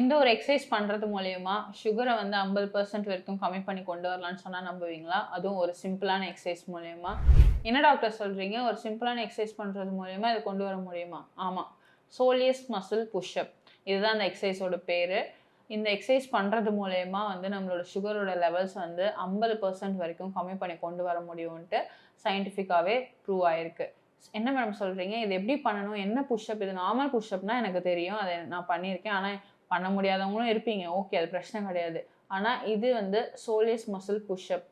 இந்த ஒரு எக்ஸசைஸ் பண்ணுறது மூலயமா சுகரை வந்து ஐம்பது பர்சன்ட் வரைக்கும் கம்மி பண்ணி கொண்டு வரலான்னு சொன்னால் நம்புவீங்களா? அதுவும் ஒரு சிம்பிளான எக்ஸசைஸ் மூலயமா. என்ன டாக்டர் சொல்கிறீங்க ஒரு சிம்பிளான எக்ஸசைஸ் பண்ணுறது மூலயமா இதை கொண்டு வர முடியுமா? ஆமாம் சோலியஸ் மசில் புஷ்அப் இதுதான் அந்த எக்ஸசைஸோட பேர். இந்த எக்ஸசைஸ் பண்ணுறது மூலயமா வந்து நம்மளோட சுகரோட லெவல்ஸ் வந்து ஐம்பது பர்சன்ட் வரைக்கும் கம்மி பண்ணி கொண்டு வர முடியும்ன்ட்டு சயின்டிஃபிக்காகவே ப்ரூவ் ஆயிருக்கு. என்ன மேடம் சொல்கிறீங்க இது எப்படி பண்ணணும்? என்ன புஷ்அப் இது நார்மல் புஷ்அப்னா எனக்கு தெரியும். அதை நான் பண்ணியிருக்கேன். ஆனால் பண்ண முடியாதவங்களும் இருப்பீங்க. ஓகே அது பிரச்சனை கிடையாது. ஆனால் இது வந்து சோலியஸ் மசில் புஷ்அப்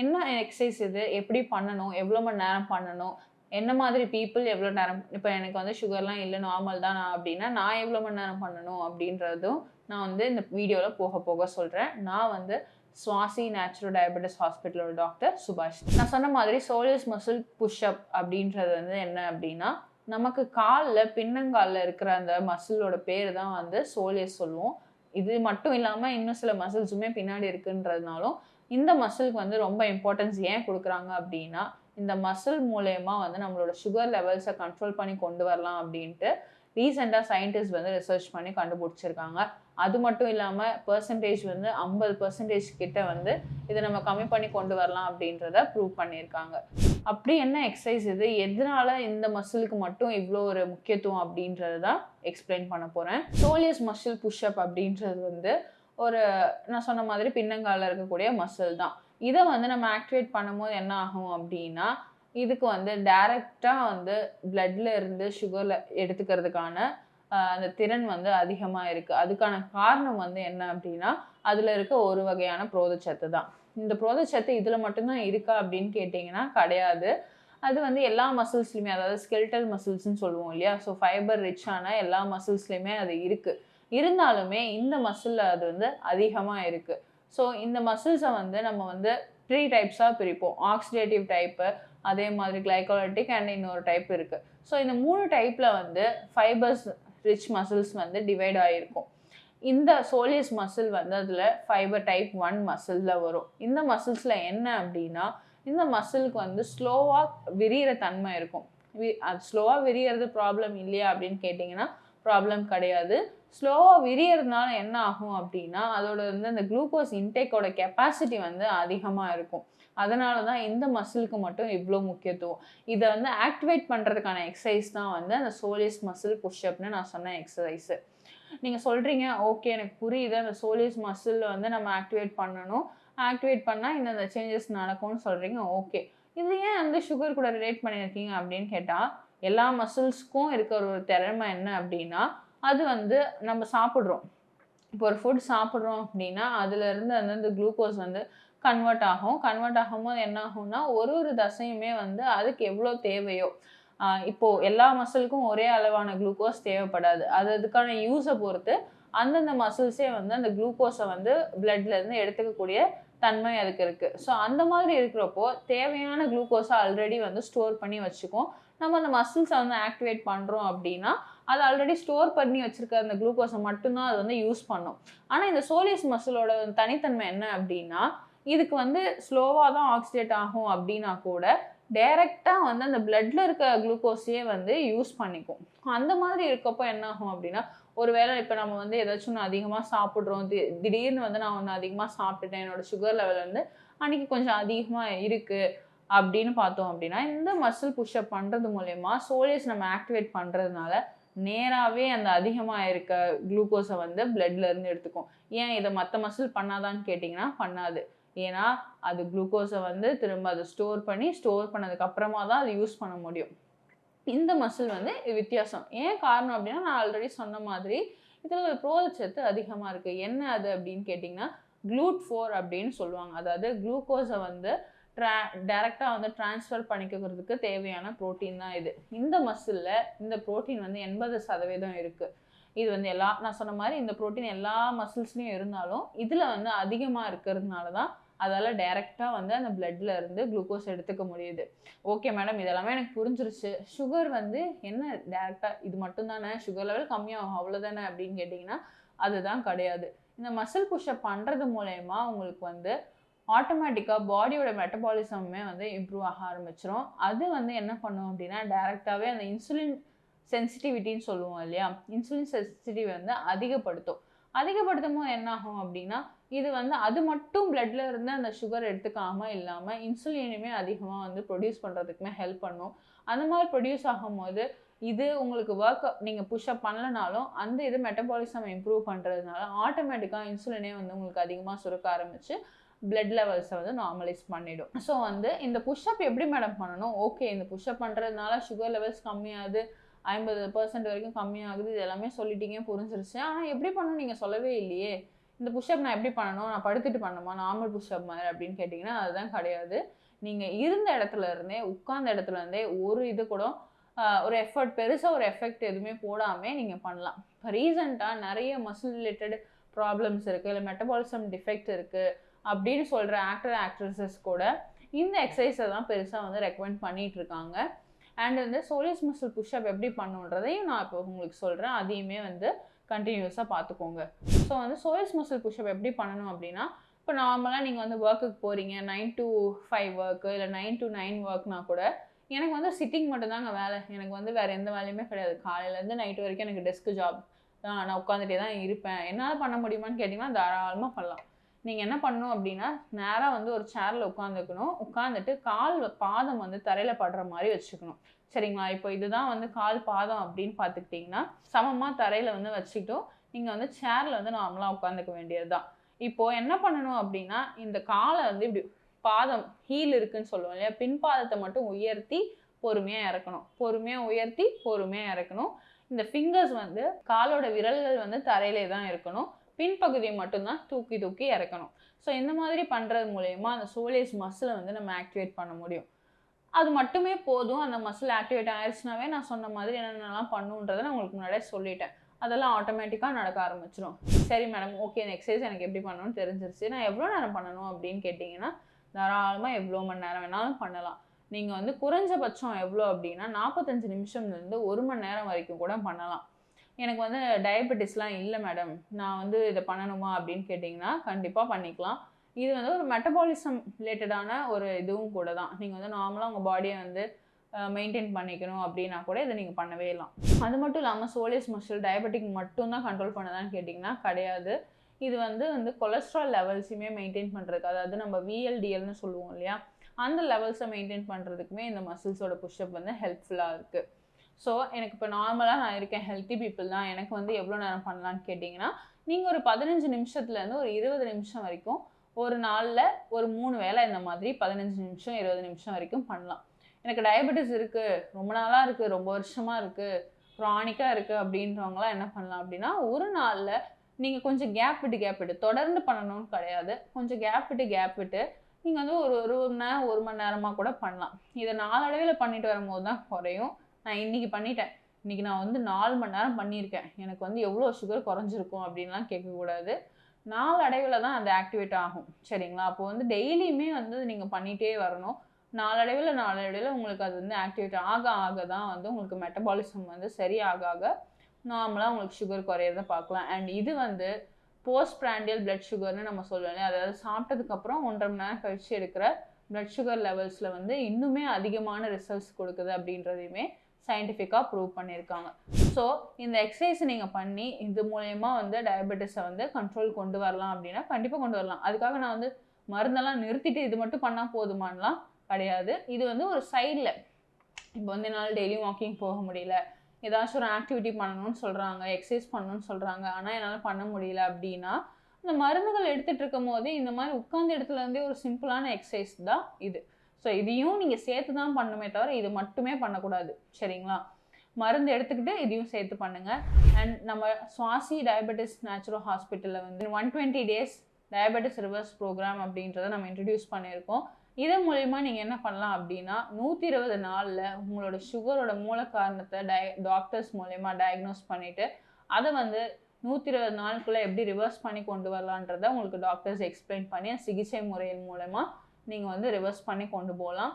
என்ன எக்ஸசைஸ் இது? எப்படி பண்ணணும்? எவ்வளோ மணி நேரம் பண்ணணும்? என்ன மாதிரி பீப்புள் எவ்வளோ நேரம் இப்போ எனக்கு வந்து சுகர்லாம் இல்லை நார்மல் தான் நான் அப்படின்னா நான் எவ்வளோ மணி நேரம் பண்ணணும் அப்படின்றதும் நான் வந்து இந்த வீடியோவில் போக போக சொல்கிறேன் நான் வந்து சுவாசி நேச்சுரல் டயபெட்டிஸ் ஹாஸ்பிட்டலோட டாக்டர் சுபாஷ். நான் சொன்ன மாதிரி சோலியஸ் மசில் புஷ்அப் அப்படின்றது வந்து என்ன அப்படின்னா நமக்கு காலில் பின்னங்காலில் இருக்கிற அந்த மசிலோட பேர் தான் வந்து சோலியஸ் சொல்லுவோம். இது மட்டும் இல்லாமல் இன்னும் சில மசில்ஸுமே பின்னாடி இருக்குன்றதுனாலும் இந்த மசிலுக்கு வந்து ரொம்ப இம்பார்ட்டன்ஸ் ஏன் கொடுக்குறாங்க அப்படின்னா இந்த மசில் மூலயமா வந்து நம்மளோட சுகர் லெவல்ஸை கண்ட்ரோல் பண்ணி கொண்டு வரலாம் அப்படின்ட்டு ரீசெண்டாக சயின்டிஸ்ட் வந்து ரிசர்ச் பண்ணி கண்டுபிடிச்சிருக்காங்க. அது மட்டும் இல்லாமல் பர்சன்டேஜ் வந்து ஐம்பது பர்சன்டேஜ் கிட்ட வந்து இதை நம்ம கம்மி பண்ணி கொண்டு வரலாம் அப்படின்றத ப்ரூவ் பண்ணியிருக்காங்க. அப்படி என்ன எக்ஸசைஸ் இது? எதனால இந்த மசிலுக்கு மட்டும் இவ்வளோ ஒரு முக்கியத்துவம் அப்படின்றது தான் எக்ஸ்பிளைன் பண்ண போகிறேன் சோலியஸ் மசில் புஷ்அப் அப்படின்றது வந்து ஒரு நான் சொன்ன மாதிரி பின்னங்காலில் இருக்கக்கூடிய மசில் தான். இதை வந்து நம்ம ஆக்டிவேட் பண்ணும்போது என்ன ஆகும் அப்படின்னா இதுக்கு வந்து டைரெக்டாக வந்து பிளட்ல இருந்து சுகரில் எடுத்துக்கிறதுக்கான அந்த திறன் வந்து அதிகமாக இருக்குது அதுக்கான காரணம் வந்து என்ன அப்படின்னா அதில் இருக்க ஒரு வகையான புரோதச்சத்து தான். இந்த புரதச்சத்து இதில் மட்டும்தான் இருக்கா அப்படின்னு கேட்டிங்கன்னா கிடையாது. அது வந்து எல்லா மசில்ஸ்லையுமே அதாவது ஸ்கெல்டல் மசில்ஸ்னு சொல்லுவோம் இல்லையா? ஸோ ஃபைபர் ரிச்சான எல்லா மசில்ஸ்லையுமே அது இருக்குது இருந்தாலுமே இந்த மசிலில் அது வந்து அதிகமாக இருக்குது ஸோ இந்த மசில்ஸை வந்து நம்ம வந்து த்ரீ டைப்ஸாக பிரிப்போம். ஆக்சிடேட்டிவ் டைப்பு அதே மாதிரி கிளைகோலட்டிக் அண்ட் இன்னொரு டைப் இருக்குது ஸோ இந்த மூணு டைப்பில் வந்து ஃபைபர்ஸ் ரிச் மசில்ஸ் வந்து டிவைட் ஆகிருக்கும் இந்த சோலியஸ் மசில் வந்து அதில் ஃபைபர் டைப் ஒன் மசிலில் வரும். இந்த மசில்ஸில் என்ன அப்படின்னா இந்த மசிலுக்கு வந்து ஸ்லோவாக விரிகிற தன்மை இருக்கும். வி அது ஸ்லோவாக விரியறது ப்ராப்ளம் இல்லையா அப்படின்னு கேட்டிங்கன்னா ப்ராப்ளம் கிடையாது. ஸ்லோவாக விரியறதுனால என்ன ஆகும் அப்படின்னா அதோட வந்து அந்த குளுக்கோஸ் இன்டேக்கோட கெப்பாசிட்டி வந்து அதிகமாக இருக்கும். அதனால தான் இந்த மசிலுக்கு மட்டும் இவ்வளோ முக்கியத்துவம். இதை வந்து ஆக்டிவேட் பண்ணுறதுக்கான எக்ஸசைஸ் தான் வந்து அந்த சோலியஸ் மசில் புஷ்அப்னு நான் சொன்ன எக்ஸசைஸு நீங்கள் சொல்கிறீங்க ஓகே எனக்கு புரியுது. அந்த சோலியஸ் மசிலில் வந்து நம்ம ஆக்டிவேட் பண்ணணும். ஆக்டிவேட் பண்ணால் இந்த சேஞ்சஸ் நடக்கும்னு சொல்கிறீங்க ஓகே. இது ஏன் வந்து சுகர் கூட ரிலேட் பண்ணியிருக்கீங்க? அப்படின்னு கேட்டால் எல்லா மசில்ஸ்க்கும் இருக்கிற ஒரு திறமை என்ன அப்படின்னா அது வந்து நம்ம சாப்பிட்றோம். இப்போ ஒரு ஃபுட் சாப்பிட்றோம் அப்படின்னா அதுலேருந்து அந்த குளுக்கோஸ் வந்து கன்வெர்ட் ஆகும். கன்வெர்ட் ஆகும்போது என்ன ஆகும்னா ஒரு ஒரு தசையுமே வந்து அதுக்கு எவ்வளோ தேவையோ இப்போது எல்லா மசிலுக்கும் ஒரே அளவான குளுக்கோஸ் தேவைப்படாது. அது அதுக்கான யூஸை பொறுத்து அந்தந்த மசில்ஸே வந்து அந்த குளுக்கோஸை வந்து பிளட்லேருந்து எடுத்துக்கக்கூடிய தன்மை அதுக்கு இருக்குது ஸோ அந்த மாதிரி இருக்கிறப்போ தேவையான குளுக்கோஸை ஆல்ரெடி வந்து ஸ்டோர் பண்ணி வச்சுக்கும் நம்ம அந்த மசில்ஸை வந்து ஆக்டிவேட் பண்ணுறோம் அப்படின்னா அது ஆல்ரெடி ஸ்டோர் பண்ணி வச்சுருக்க அந்த குளுக்கோஸை மட்டும்தான் அது வந்து யூஸ் பண்ணும். ஆனால் இந்த சோலியஸ் மசிலோட தனித்தன்மை என்ன அப்படின்னா இதுக்கு வந்து ஸ்லோவாக தான் ஆக்சிடேட் ஆகும் அப்படின்னா கூட டைரெக்டாக வந்து அந்த பிளட்டில் இருக்க குளுக்கோஸையே வந்து யூஸ் பண்ணிக்கும். அந்த மாதிரி இருக்கப்போ என்ன ஆகும் அப்படின்னா ஒருவேளை இப்போ நம்ம வந்து ஏதாச்சும் ஒன்று அதிகமாக சாப்பிட்றோம் தி திடீர்னு வந்து நான் ஒன்று அதிகமாக சாப்பிட்டுட்டேன் என்னோட சுகர் லெவல் வந்து அன்றைக்கி கொஞ்சம் அதிகமாக இருக்குது அப்படின்னு பார்த்தோம் அப்படின்னா இந்த மசில் புஷ்அப் பண்ணுறது மூலயமா சோலியஸ் நம்ம ஆக்டிவேட் பண்ணுறதுனால நேராகவே அந்த அதிகமாக இருக்க குளுக்கோஸை வந்து பிளட்லேருந்து எடுத்துக்கும். ஏன் இதை மற்ற மசில் பண்ணாதான்னு கேட்டிங்கன்னா பண்ணாது. ஏன்னா அது குளுக்கோஸை வந்து திரும்ப அதை ஸ்டோர் பண்ணி ஸ்டோர் பண்ணதுக்கப்புறமா தான் அது யூஸ் பண்ண முடியும். இந்த மசில் வந்து வித்தியாசம். ஏன் காரணம் அப்படின்னா நான் ஆல்ரெடி சொன்ன மாதிரி இதில் ஒரு புரோதச்சத்து அதிகமாக இருக்குது என்ன அது அப்படின்னு கேட்டிங்கன்னா க்ளூட் ஃபோர் அப்படின்னு சொல்லுவாங்க. அதாவது குளுக்கோஸை வந்து ட்ரா டேரெக்டாக வந்து ட்ரான்ஸ்ஃபர் பண்ணிக்கிறதுக்கு தேவையான ப்ரோட்டீன் தான் இது. இந்த மசிலில் இந்த ப்ரோட்டீன் வந்து எண்பது சதவீதம் இருக்குது இது வந்து எல்லா நான் சொன்ன மாதிரி இந்த ப்ரோட்டீன் எல்லா மசில்ஸ்லேயும் இருந்தாலும் இதில் வந்து அதிகமாக இருக்கிறதுனால தான் அதால் டைரெக்டாக வந்து அந்த பிளட்ல இருந்து குளுக்கோஸ் எடுத்துக்க முடியுது. ஓகே மேடம் இதெல்லாமே எனக்கு புரிஞ்சிருச்சு. சுகர் வந்து என்ன டேரெக்டாக இது மட்டும் தானே? சுகர் லெவல் கம்மியாகும் அவ்வளோதானே அப்படின்னு கேட்டிங்கன்னா அதுதான் கிடையாது. இந்த மசில் புஷ்அப் பண்ணுறது மூலயமா உங்களுக்கு வந்து ஆட்டோமேட்டிக்காக பாடியோட மெட்டபாலிசமே வந்து இம்ப்ரூவ் ஆக ஆரம்பிச்சிரும். அது வந்து என்ன பண்ணும் அப்படின்னா டேரெக்டாகவே அந்த இன்சுலின் சென்சிட்டிவிட்டின்னு சொல்லுவோம் இல்லையா? இன்சுலின் சென்சிட்டிவ் வந்து அதிகப்படுத்தும். அதிகப்படுத்தும் போது என்ன ஆகும் அப்படின்னா இது வந்து அது மட்டும் பிளட்ல இருந்து அந்த சுகர் எடுத்துக்காம இல்லாமல் இன்சுலினுமே அதிகமாக வந்து ப்ரொடியூஸ் பண்ணுறதுக்குமே ஹெல்ப் பண்ணும். அந்த மாதிரி ப்ரொடியூஸ் ஆகும்போது இது உங்களுக்கு ஒர்க் நீங்கள் புஷ்அப் பண்ணலனாலும் அந்த இது மெட்டபாலிசம் இம்ப்ரூவ் பண்ணுறதுனால ஆட்டோமேட்டிக்காக இன்சுலினே வந்து உங்களுக்கு அதிகமாக சுரக்க ஆரம்பிச்சு பிளட் லெவல்ஸை வந்து நார்மலைஸ் பண்ணிடும். ஸோ வந்து இந்த புஷ்அப் எப்படி மேடம் பண்ணணும்? ஓகே இந்த புஷ்அப் பண்ணுறதுனால சுகர் லெவல்ஸ் கம்மியாகுது ஐம்பது பர்சன்ட் வரைக்கும் கம்மியாகுது இது எல்லாமே சொல்லிட்டீங்க புரிஞ்சிருச்சு. ஆனால் எப்படி பண்ணணும் நீங்கள் சொல்லவே இல்லையே. இந்த புஷ்அப் நான் எப்படி பண்ணணும் நான் படுத்துட்டு பண்ணணுமா? நார்மல் புஷ்அப் மாதிரி அப்படின்னு கேட்டிங்கன்னா அதுதான் கிடையாது. நீங்கள் இருந்த இடத்துல இருந்தே உட்கார்ந்த இடத்துல இருந்தே ஒரு இது கூட ஒரு எஃபர்ட் பெருசாக ஒரு எஃபெக்ட் எதுவுமே போடாமல் நீங்கள் பண்ணலாம். இப்போ ரீசண்டாக நிறைய மசில் ரிலேட்டட் ப்ராப்ளம்ஸ் இருக்குது இல்லை மெட்டபாலிசம் டிஃபெக்ட் இருக்குது அப்படின்னு சொல்கிற ஆக்டர் ஆக்ட்ரஸஸ் கூட இந்த எக்ஸசைஸை தான் பெருசாக வந்து ரெக்கமெண்ட் பண்ணிகிட்டு இருக்காங்க. அண்ட் வந்து சோலியஸ் மசில் புஷ்அப் எப்படி பண்ணுன்றதையும் நான் இப்போ உங்களுக்கு சொல்கிறேன் அதையுமே வந்து கண்டினியூஸாக பார்த்துக்கோங்க ஸோ வந்து சோயஸ் மசில் புஷ்அப் எப்படி பண்ணணும் அப்படின்னா இப்போ நார்மலாக நீங்கள் வந்து ஒர்க்குக்கு போகிறீங்க நைன் டு ஃபைவ் ஒர்க்கு இல்லை நைன் டு நைன் ஒர்க்னா கூட எனக்கு வந்து சிட்டிங் மட்டும்தாங்க வேலை. எனக்கு வந்து வேறு எந்த வேலையுமே கிடையாது. காலையிலேருந்து நைட்டு வரைக்கும் எனக்கு டெஸ்க் ஜாப் தான். நான் உட்காந்துட்டே தான் இருப்பேன். என்னால் பண்ண முடியுமான்னு கேட்டிங்கன்னா தாராளமாக பண்ணலாம். நீங்கள் என்ன பண்ணணும் அப்படின்னா நேராக வந்து ஒரு சேரில் உட்காந்துக்கணும் உட்காந்துட்டு கால் பாதம் வந்து தரையில் படுற மாதிரி வச்சுக்கணும். சரிங்களா? இப்போ இதுதான் வந்து கால் பாதம் அப்படின்னு பார்த்துக்கிட்டிங்கன்னா சமமாக தரையில் வந்து வச்சுக்கிட்டும் நீங்கள் வந்து சேரில் வந்து நார்மலாக உட்காந்துக்க வேண்டியது தான் இப்போது என்ன பண்ணணும் அப்படின்னா இந்த காலை வந்து இப்படி பாதம் ஹீல் இருக்குன்னு சொல்லுவோம் இல்லையா? பின்பாதத்தை மட்டும் உயர்த்தி பொறுமையாக இறக்கணும். பொறுமையாக உயர்த்தி பொறுமையாக இறக்கணும். இந்த ஃபிங்கர்ஸ் வந்து காலோட விரல்கள் வந்து தரையிலே தான் இருக்கணும். பின்பகுதியை மட்டும்தான் தூக்கி தூக்கி இறக்கணும். ஸோ இந்த மாதிரி பண்ணுறது மூலயமா அந்த சோலியஸ் மசிலை வந்து நம்ம ஆக்டிவேட் பண்ண முடியும். அது மட்டுமே போதும். அந்த மசில் ஆக்டிவேட் ஆயிடுச்சுனாவே நான் சொன்ன மாதிரி என்னென்னலாம் பண்ணுன்றதை நான் உங்களுக்கு முன்னாடியே சொல்லிட்டேன். அதெல்லாம் ஆட்டோமேட்டிக்காக நடக்க ஆரம்பிச்சிடும் சரி மேடம் ஓகே இந்த எக்ஸசைஸ் எனக்கு எப்படி பண்ணணும்னு தெரிஞ்சிருச்சு. நான் எவ்வளோ நேரம் பண்ணணும் அப்படின்னு கேட்டிங்கன்னா தாராளமாக எவ்வளோ மணி நேரம் வேணாலும் பண்ணலாம். நீங்கள் வந்து குறைஞ்சபட்சம் எவ்வளோ அப்படின்னா நாற்பத்தஞ்சு நிமிஷம்லேருந்து ஒரு மணி நேரம் வரைக்கும் கூட பண்ணலாம். எனக்கு வந்து டயபெட்டிஸ்லாம் இல்லை மேடம் நான் வந்து இதை பண்ணணுமா அப்படின்னு கேட்டிங்கன்னா கண்டிப்பாக பண்ணிக்கலாம். இது வந்து ஒரு மெட்டபாலிசம் ரிலேட்டடான ஒரு இதுவும் கூட தான். நீங்கள் வந்து நார்மலாக உங்கள் பாடியை வந்து மெயின்டைன் பண்ணிக்கணும் அப்படின்னா கூட இதை நீங்கள் பண்ணவே இல்லாம் அது மட்டும் இல்லாமல் சோலியஸ் மசில் டயபெட்டிக் மட்டும்தான் கண்ட்ரோல் பண்ணதான்னு கேட்டிங்கன்னா கிடையாது. இது வந்து வந்து கொலஸ்ட்ரால் லெவல்ஸுமே மெயின்டைன் பண்ணுறதுக்கு அதாவது நம்ம விஎல்டிஎல்னு சொல்லுவோம் இல்லையா? அந்த லெவல்ஸை மெயின்டைன் பண்ணுறதுக்குமே இந்த மசில்ஸோட புஷ்அப் வந்து ஹெல்ப்ஃபுல்லாக இருக்குது ஸோ எனக்கு இப்போ நார்மலாக நான் இருக்கேன் ஹெல்த்தி பீப்புள் தான். எனக்கு வந்து எவ்வளோ நேரம் பண்ணலான்னு கேட்டிங்கன்னா நீங்கள் ஒரு பதினஞ்சு நிமிஷத்துலேருந்து ஒரு இருபது நிமிஷம் வரைக்கும் ஒரு நாளில் ஒரு மூணு வேளை இந்த மாதிரி பதினஞ்சு நிமிஷம் இருபது நிமிஷம் வரைக்கும் பண்ணலாம். எனக்கு டயபெட்டிஸ் இருக்குது ரொம்ப நாளாக இருக்குது ரொம்ப வருஷமாக இருக்குது க்ரானிக்காக இருக்குது அப்படின்றவங்களாம் என்ன பண்ணலாம் அப்படின்னா ஒரு நாளில் நீங்கள் கொஞ்சம் கேப் விட்டு கேப் விட்டு தொடர்ந்து பண்ணணும்னு கிடையாது. கொஞ்சம் கேப் விட்டு கேப் விட்டு நீங்கள் வந்து ஒரு ஒரு மணி நேரம் ஒரு மணி நேரமாக கூட பண்ணலாம். இதை நாளடைவில் பண்ணிட்டு வரும்போது தான் குறையும். நான் இன்னைக்கு பண்ணிட்டேன். இன்னைக்கு நான் வந்து நாலு மணி நேரம் பண்ணியிருக்கேன். எனக்கு வந்து எவ்வளோ சுகர் குறைஞ்சிருக்கும் அப்படின்லாம் கேட்கக்கூடாது. நாளடைவில் தான் அது ஆக்டிவேட் ஆகும். சரிங்களா? அப்போ வந்து டெய்லியுமே வந்து நீங்கள் பண்ணிகிட்டே வரணும். நாளடைவில் நாளடைவில் உங்களுக்கு அது வந்து ஆக்டிவேட் ஆக ஆக தான் வந்து உங்களுக்கு மெட்டபாலிசம் வந்து சரியாக ஆக நார்மலாக உங்களுக்கு சுகர் குறையிறத பார்க்கலாம். அண்ட் இது வந்து போஸ்ட் பிராண்டியல் பிளட் சுகர்னு நம்ம சொல்லுவோம் அதாவது சாப்பிட்டதுக்கப்புறம் ஒன்றரை மணி நேரம் கழிச்சு எடுக்கிற பிளட் சுகர் லெவல்ஸில் வந்து இன்னுமே அதிகமான ரிசல்ட்ஸ் கொடுக்குது அப்படின்றதையுமே சயின்டிஃபிக்காக ப்ரூவ் பண்ணியிருக்காங்க ஸோ இந்த எக்ஸசைஸ் நீங்கள் பண்ணி இது மூலயமா வந்து டயபெட்டிஸை வந்து கண்ட்ரோல் கொண்டு வரலாம் அப்படின்னா கண்டிப்பாக கொண்டு வரலாம். அதுக்காக நான் வந்து மருந்தெல்லாம் நிறுத்திட்டு இது மட்டும் பண்ணால் போதுமானலாம் கிடையாது. இது வந்து ஒரு சைடில் இப்போ வந்து என்னால் டெய்லி வாக்கிங் போக முடியல. ஏதாச்சும் ஒரு ஆக்டிவிட்டி பண்ணணும்னு சொல்கிறாங்க எக்ஸசைஸ் பண்ணணும்னு சொல்கிறாங்க ஆனால் என்னால் பண்ண முடியல அப்படின்னா இந்த மருந்துகள் எடுத்துகிட்டு இருக்கும் போது இந்த மாதிரி உட்காந்த இடத்துல இருந்தே ஒரு சிம்பிளான எக்ஸசைஸ் தான் இது. ஸோ இதையும் நீங்கள் சேர்த்து தான் பண்ணுமே தவிர இது மட்டுமே பண்ணக்கூடாது. சரிங்களா? மருந்து எடுத்துக்கிட்டு இதையும் சேர்த்து பண்ணுங்கள் அண்ட் நம்ம சுவாசி டயபெட்டிஸ் நேச்சுரல் ஹாஸ்பிட்டலில் வந்து one twenty days diabetes reverse programme அப்படின்றத நம்ம இன்ட்ரடியூஸ் பண்ணியிருக்கோம். இதன் மூலிமா நீங்கள் என்ன பண்ணலாம் அப்படின்னா நூற்றி இருபது நாளில் உங்களோட சுகரோட மூல காரணத்தை டய டாக்டர்ஸ் மூலயமா டயக்னோஸ் பண்ணிவிட்டு அதை வந்து நூற்றி இருபது நாளுக்குள்ளே எப்படி ரிவர்ஸ் பண்ணி கொண்டு வரலான்றதை உங்களுக்கு டாக்டர்ஸ் எக்ஸ்பிளைன் பண்ணி சிகிச்சை முறையின் மூலமாக நீங்கள் வந்து ரிவர்ஸ் பண்ணி கொண்டு போகலாம்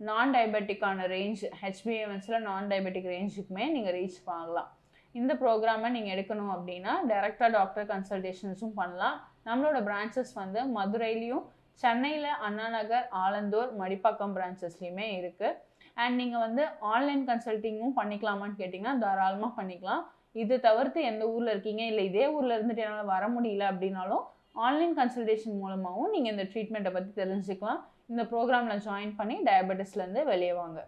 நான் டயபெட்டிக்கான ரேஞ்ச் ஹெச்பிஎம்எஸில் நான் டயபெட்டிக் ரேஞ்சுக்குமே நீங்கள் ரீச் பண்ணலாம் இந்த ப்ரோக்ராமை நீங்கள் எடுக்கணும் அப்படின்னா டைரெக்டாக டாக்டர் கன்சல்டேஷன்ஸும் பண்ணலாம். நம்மளோட பிரான்ச்சஸ் வந்து மதுரையிலையும் சென்னையில் அண்ணா நகர் ஆலந்தூர் மடிப்பாக்கம் பிரான்ச்சஸ்லையுமே இருக்குது அண்ட் நீங்கள் வந்து ஆன்லைன் கன்சல்ட்டிங்கும் பண்ணிக்கலாமான்னு கேட்டிங்கன்னா தாராளமாக பண்ணிக்கலாம். இது தவிர்த்து எந்த ஊரில் இருக்கீங்க? இல்லை இதே ஊரில் இருந்துட்டு என்னால் வர முடியல அப்படின்னாலும் ஆன்லைன் கன்சல்டேஷன் மூலமாகவும் நீங்கள் இந்த ட்ரீட்மெண்ட்டை பற்றி தெரிஞ்சுக்கலாம். இந்த ப்ரோக்ராமில் ஜாயின் பண்ணி டயபெட்டிஸ்லேருந்து வெளியே வாங்க.